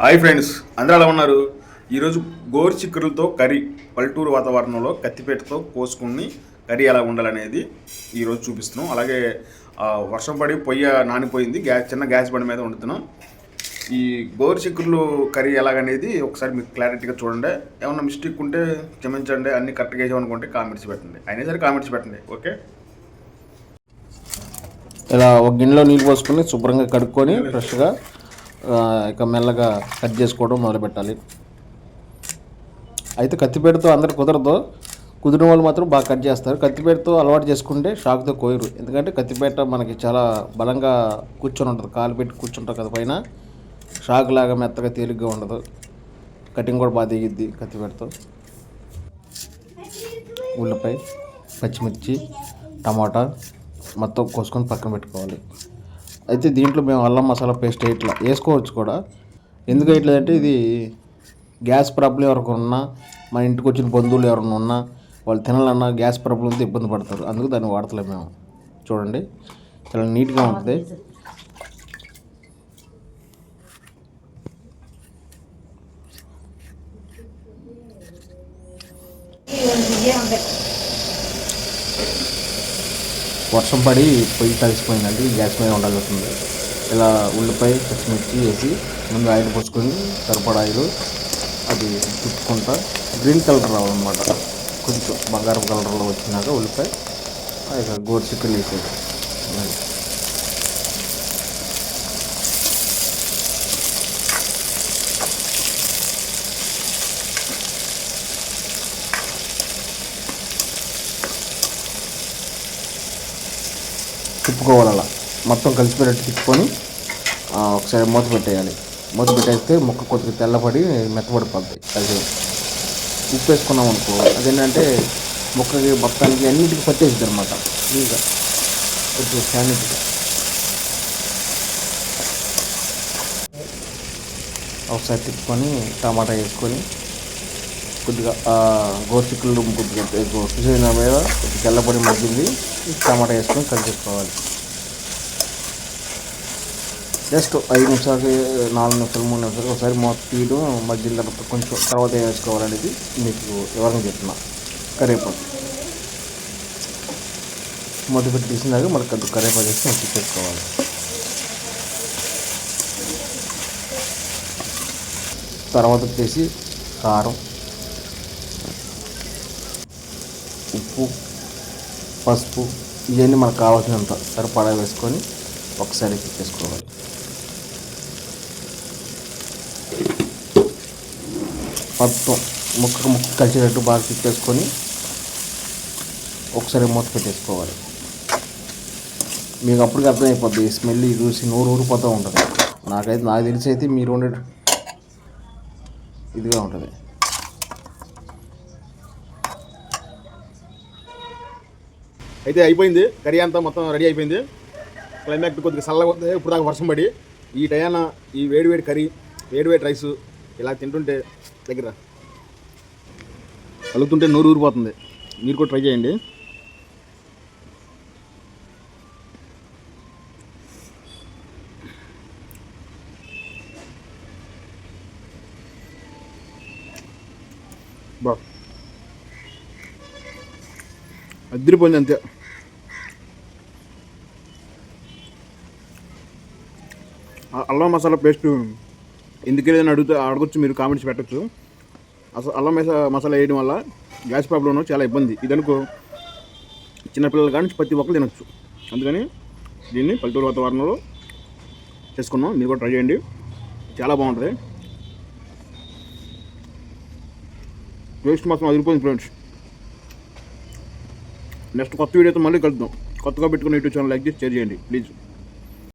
Hi friends అందరూ ఎలా ఉన్నారు? ఈరోజు గోరు చిక్కులతో కర్రీ పల్లెటూరు వాతావరణంలో కత్తిపేటతో కోసుకుని కర్రీ ఎలా ఉండాలనేది ఈరోజు చూపిస్తున్నాం. అలాగే వర్షం పడి పొయ్యి నానిపోయింది గ్యాస్ చిన్న గ్యాస్ బండి మీద వండుతున్నాం. ఈ గోరు చిక్కులు కర్రీ ఎలాగనేది ఒకసారి మీకు క్లారిటీగా చూడండి. ఏమన్నా మిస్టేక్ ఉంటే క్షమించండి అన్ని కరెక్ట్గా వేసామనుకుంటే కామెంట్స్ పెట్టండి. అయినా సరే కామెంట్స్ పెట్టండి ఓకే? ఇలా ఒక గిన్నెలో నీళ్ళు పోసుకొని శుభ్రంగా కడుక్కొని ఫ్రెష్గా ఇక మెల్లగా కట్ చేసుకోవడం మొదలుపెట్టాలి. అయితే కత్తిపేటతో అందరు కుదరదు. కుదిరిన వాళ్ళు మాత్రం బాగా కట్ చేస్తారు. కత్తిపేటతో అలవాటు చేసుకుంటే షాక్తో కోయరు ఎందుకంటే కత్తిపేట మనకి చాలా బలంగా కూర్చొని ఉంటుంది. కాలు పెట్టి కూర్చుంటారు కదా పైన. షాక్ లాగా మెత్తగా తేలిగ్గా ఉండదు. కటింగ్ కూడా బాగా దిగిద్ది కత్తిపేటతో ఉల్లిపాయ పచ్చిమిర్చి టమాటా మొత్తం కోసుకొని పక్కన పెట్టుకోవాలి. అయితే దీంట్లో మేము అల్లం మసాలా పేస్ట్ ఇట్లా వేసుకోవచ్చు కూడా. ఎందుకు వేయట్లేదంటే ఇది గ్యాస్ ప్రాబ్లం ఎవరికి ఉన్నా మన ఇంటికి వచ్చిన బంధువులు ఎవరైనా ఉన్నా వాళ్ళు తినాలన్నా గ్యాస్ ప్రాబ్లంతో ఇబ్బంది పడతారు. అందుకు దాన్ని వాడతలేము మేము. చూడండి. చాలా నీట్గా ఉంటుంది. వర్షం పడి పొయ్యి తడిసిపోయిందండి గ్యాస్ మీద ఉండాల్సి వస్తుంది ఇలా ఉల్లిపాయ పచ్చిమిర్చి వేసి ముందు ఆయిల్ పోసుకొని సరిపడా ఆయిల్ అది తిప్పుకుంటా గ్రీన్ కలర్ రావాలన్నమాట. కొంచెం బంగారం కలర్లో వచ్చినాక ఉల్లిపాయ ఇక గోరుచిక్కలు వేసేది తిప్పుకోవాలి అలా మొత్తం కలిసిపోయేటట్టు తిప్పుకొని ఒకసారి మూత పెట్టేయాలి. మూత పెట్టేస్తే ముక్క కొద్దిగా తెల్లపడి మెత్తబడిపోద్ది కలిసి. ఉప్పు వేసుకున్నాం అనుకో అదేంటంటే ముక్కకి మొత్తానికి అన్నిటికీ పట్టేసింది అనమాట ఇంకా కొంచెం శానిటీగా ఒకసారి తిప్పుకొని టమాటా వేసుకొని కొద్దిగా ఆ, గోరుచిక్కులు కొద్దిగా పిసిన మీద కొద్దిగా తెల్లపడి మగ్గింది. టమాటా వేసుకొని కలిపేసుకోవాలి జస్ట్ ఐదు నిమిషాలకి నాలుగు నిమిషాలు మూడు నిమిషాలు ఒకసారి మొత్తం తీయడం మగ్గిన తర్వాత కొంచెం తర్వాత వేసుకోవాలనేది మీకు వివరంగా చెప్తున్నా. కరివేపాకు మూత పెట్టి తీసినాక మళ్ళీ కొద్ది కరివేపాకు వేసి మంచి పెట్టుకోవాలి. తర్వాత వచ్చేసి కారం. ఉప్పు పసుపు ఇవన్నీ మనకు కావాల్సినంత సరిపడా వేసుకొని ఒకసారి తిప్పేసుకోవాలి మొత్తం ముక్కకు ముక్క కలిసేటట్టు బాగా తిప్పేసుకొని ఒకసారి మూత పెట్టేసుకోవాలి. మీకు అప్పటికి అర్థమైపోద్ది స్మెల్ చూసి నూరు ఊరిపోతూ ఉంటుంది. నాకైతే నాకు తెలిసి అయితే మీరు ఉండే ఇదిగా ఉంటుంది. అయితే అయిపోయింది. కర్రీ అంతా మొత్తం రెడీ అయిపోయింది. క్లైమాక్ట్ కొద్దిగా చల్లగా ఉంది. ఇప్పుడు దాకా వర్షం పడి ఈ టయాన ఈ వేడి వేడి కర్రీ వేడి వేడి రైస్ ఇలా తింటుంటే దగ్గర కలుగుతుంటే నూరు ఊరిపోతుంది. మీరు కూడా ట్రై చేయండి. బా. అద్దరిపోయింది అంతే. అల్లం మసాలా పేస్ట్ ఎందుకు లేదని అడుగుతా అడగొచ్చు మీరు కామెంట్స్ పెట్టచ్చు. అసలు అల్లం మసా మసాలా వేయడం వల్ల గ్యాస్ ప్రాబ్లం చాలా ఇబ్బంది. ఇది అనుకో చిన్నపిల్లలు కానీ ప్రతి ఒక్కరు తినచ్చు. అందుకని దీన్ని పల్లెటూరు వాతావరణంలో చేసుకున్నాం మీరు కూడా ట్రై చేయండి. చాలా బాగుంటుంది. టేస్ట్ మాత్రం అదిరిపోయింది ఫ్రెండ్స్. నెక్స్ట్ కొత్త వీడియోతో మళ్ళీ కలుద్దాం. కొత్తగా పెట్టుకున్న యూట్యూబ్ ఛానల్ లైక్ చేసి షేర్ చేయండి. ప్లీజ్.